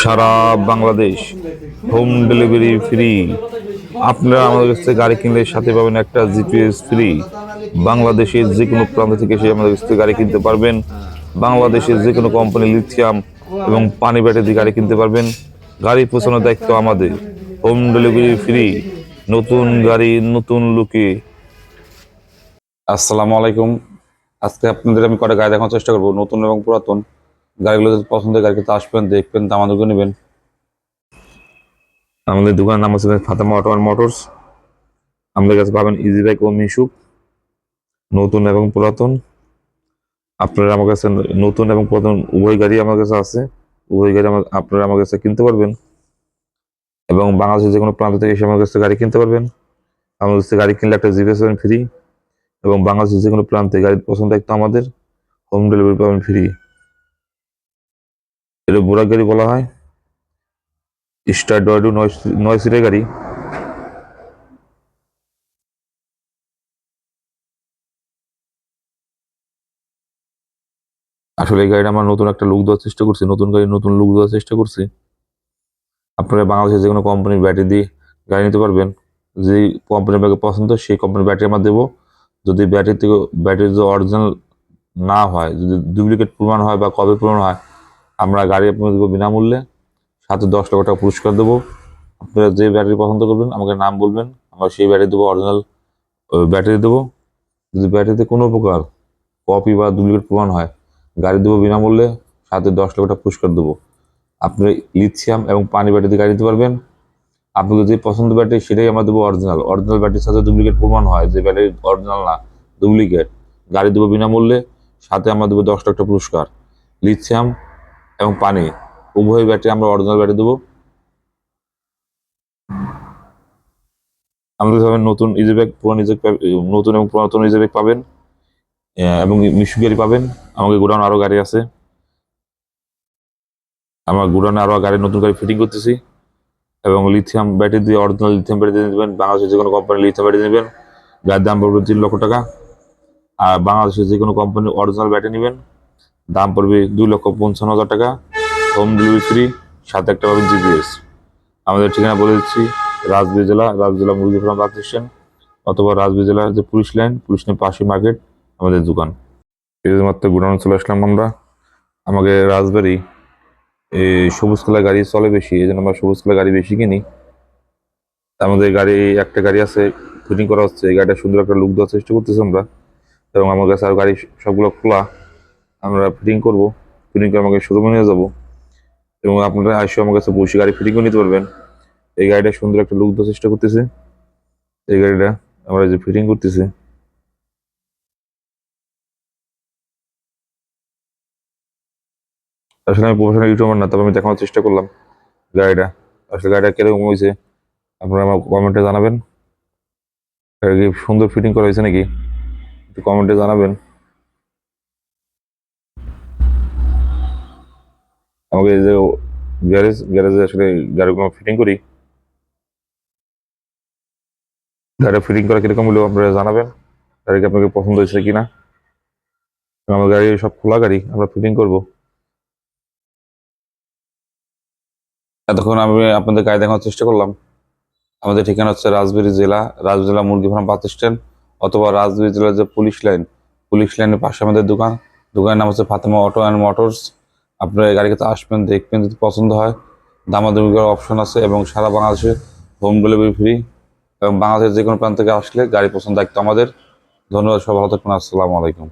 সারা Bangladesh home delivery free. আপনারা আমাদের কাছ থেকে গাড়ি কিনলে সাথে পাবেন একটা জিপিএস ফ্রি। বাংলাদেশের যে কোনো প্রান্ত থেকে এসে আমাদের কাছ থেকে গাড়ি কিনতে পারবেন। বাংলাদেশের যে কোনো কোম্পানি লিথিয়াম এবং পানি ব্যাটারি দিয়ে গাড়ি কিনতে পারবেন। গাড়ি পৌঁছানোর দায়িত্ব আমাদের। Home delivery free. নতুন গাড়ি, নতুন লুকে। আসসালামু আলাইকুম। আজকে আপনাদের আমি কটা গাড়ি দেখানোর চেষ্টা করব, নতুন এবং পুরাতন। গাড়িগুলো পছন্দের গাড়িতে আসবেন, দেখবেন তো আমাদেরকে নেবেন। আমাদের দোকানের নাম হচ্ছে ফাতেমা অটো অ্যান্ড মোটরস। আমাদের কাছে পাবেন ইজি বাইক ও মিশুক নতুন এবং পুরাতন। আপনারা আমার কাছে নতুন এবং পুরাতন উভয় গাড়ি আমার কাছে আছে। উভয় গাড়ি আমার আপনারা আমার কাছে কিনতে পারবেন। এবং বাংলাদেশের যে কোনো প্রান্ত থেকে এসে আমার কাছে গাড়ি কিনতে পারবেন। আমার কাছে গাড়ি কিনলে একটা জিপিএস পাবেন ফ্রি এবং বাংলাদেশের যে কোনো প্রান্তে গাড়ি পছন্দ একটু আমাদের। হোম ডেলিভারি পাবেন ফ্রি এটা বুড়া গাড়ি বলা হয়। স্টার ডয়ডু নয় নয় সিটের গাড়ি। আসলে এই গাড়িটা আমার নতুন একটা লুক দেওয়ার চেষ্টা করছি, নতুন গাড়ি, নতুন লুক দেওয়ার চেষ্টা করছি। আপনারা বাংলাদেশের যে কোনো কোম্পানির ব্যাটারি দিয়ে গাড়ি নিতে পারবেন। যে কোম্পানির ব্যাগে পছন্দ, সেই কোম্পানির ব্যাটারি আমরা দেবো। যদি ব্যাটারি থেকে ব্যাটারি যদি অরিজিনাল না হয়, যদি ডুপ্লিকেট প্রমাণ হয় বা কবে প্রমাণ হয় আমরা গাড়ি আপনাদের দেবো বিনামূল্যে। সাথে দশ লক্ষ টাকা পুরস্কার দেবো। আপনারা যে ব্যাটারি পছন্দ করবেন, আমাকে নাম বলবেন, আমরা সেই ব্যাটারি দেবো অরিজিনাল ব্যাটারি দেবো। যদি ব্যাটারিতে কোনো প্রকার কপি বা ডুপ্লিকেট প্রমাণ হয়, গাড়ি দেবো বিনামূল্যে, সাথে দশ লক্ষ টাকা পুরস্কার দেবো। আপনি লিথিয়াম এবং পানি ব্যাটারিতে গাড়ি দিতে পারবেন। আপনি যে পছন্দ ব্যাটারি, সেটাই আমরা দেবো অরিজিনাল অরিজিনাল ব্যাটারির সাথে ডুপ্লিকেট প্রমাণ হয় যে ব্যাটারি অরিজিনাল না ডুপ্লিকেট গাড়ি দেবো বিনামূল্যে, সাথে আমরা দেবো দশ লাখ টাকা পুরস্কার। লিথিয়াম এবং পানি। উভয় ব্যাটে আমরা অরিজিনাল ব্যাটে দেবো। আমাদের পাবেন নতুন ইজি ব্যাগ পুরান ইজি নতুন এবং পুরাতন ইজি ব্যাগ পাবেন। এবং মিশু গাড়ি পাবেন। আমাকে গোডাউন আরও গাড়ি আছে। আমার গোডাউনে আরও গাড়ি, নতুন গাড়ি ফিটিং করতেছি। এবং লিথিয়াম ব্যাটারি দিয়ে অরিজিনাল লিথিয়াম ব্যাটারি দিয়ে নেবেন। বাংলাদেশের যে কোনো কোম্পানি লিথিয়াম ব্যাটারি নেবেন। যার দাম পড়বে তিন লক্ষ টাকা। আর বাংলাদেশের যে কোনো কোম্পানি অরিজিনাল ব্যাটারি নেবেন। দাম পড়বে দুই লক্ষ পঞ্চান্ন হাজার টাকা হোম ডেলিভারি ফ্রি সাথে একটা পাবেন জিপিএস আমাদের ঠিকানা বলে দিচ্ছি রাজবাড়ী জেলা রাজবাড়ী জেলা মুরগি ফার্ম বাস স্টেশন অথবা রাজবাড়ী জেলার যে পুলিশ লাইন পুলিশ লাইন পাশে মার্কেট আমাদের দোকান। শুধুমাত্র গুডাউন চলে আসলাম আমরা। আমাকে রাজবাড়ি, এই সবুজ কালার গাড়ি চলে বেশি, এই জন্য আমরা সবুজ কালার গাড়ি বেশি কিনি। আমাদের গাড়ি, একটা গাড়ি আছে ফিটিং করা হচ্ছে, এই গাড়িটা সুন্দর একটা লুক দেওয়ার চেষ্টা করতেছি আমরা। এবং আমার কাছে আর গাড়ি সবগুলো খোলা। আমরা ফিটিং করব ফিটিং করে আমাকে শোরুমে নিয়ে যাব এবং আপনারা আসে আমার কাছে বসে গাড়ি ফিটিং করে নিতে পারবেন। এই গাড়িটা সুন্দর একটা লুক দেওয়ার চেষ্টা করতেছে। এই গাড়িটা আমরা যে ফিটিং করতেছি। আসলে আমি প্রফেশনাল ইউটিউবার না, তবে আমি দেখানোর চেষ্টা করলাম গাড়িটা। আসলে গাড়িটা কীরকম হয়েছে, আপনারা আমার কমেন্টে জানাবেন। সুন্দর ফিটিং করা হয়েছে নাকি? একটু কমেন্টে জানাবেন। আমাকে যে গ্যারেজ গ্যারেজে আসলে গাড়িগুলো ফিটিং করি গাড়ি ফিটিং করা কীরকম হলো আপনারা জানাবেন গাড়িকে আপনাকে পছন্দ হয়েছে কিনা। আমার গাড়ি সব খোলা গাড়ি, আমরা ফিটিং করব। এতক্ষণ আমি আপনাদের গাড়ি দেখানোর চেষ্টা করলাম। আমাদের ঠিকানা হচ্ছে রাজবাড়ী জেলা রাজবাড়ী জেলা মুরগি ফার্ম বাস স্ট্যান্ড, অথবা রাজবাড়ী জেলার যে পুলিশ লাইন, পুলিশ লাইনের পাশে আমাদের দোকান। দোকানের নাম হচ্ছে ফাতেমা অটো অ্যান্ড মোটরস। আপনারা এই গাড়িতে আসবেন, দেখবেন যদি পছন্দ হয়। দামাদামি করার অপশন আছে এবং সারা বাংলাদেশে হোম ডেলিভারি ফ্রি এবং বাংলাদেশের যে কোনো প্রান্ত থেকে আসলে গাড়ি পছন্দ দায়িত্ব আমাদের। ধন্যবাদ সব ভালো থাকবেন, আসসালামু আলাইকুম।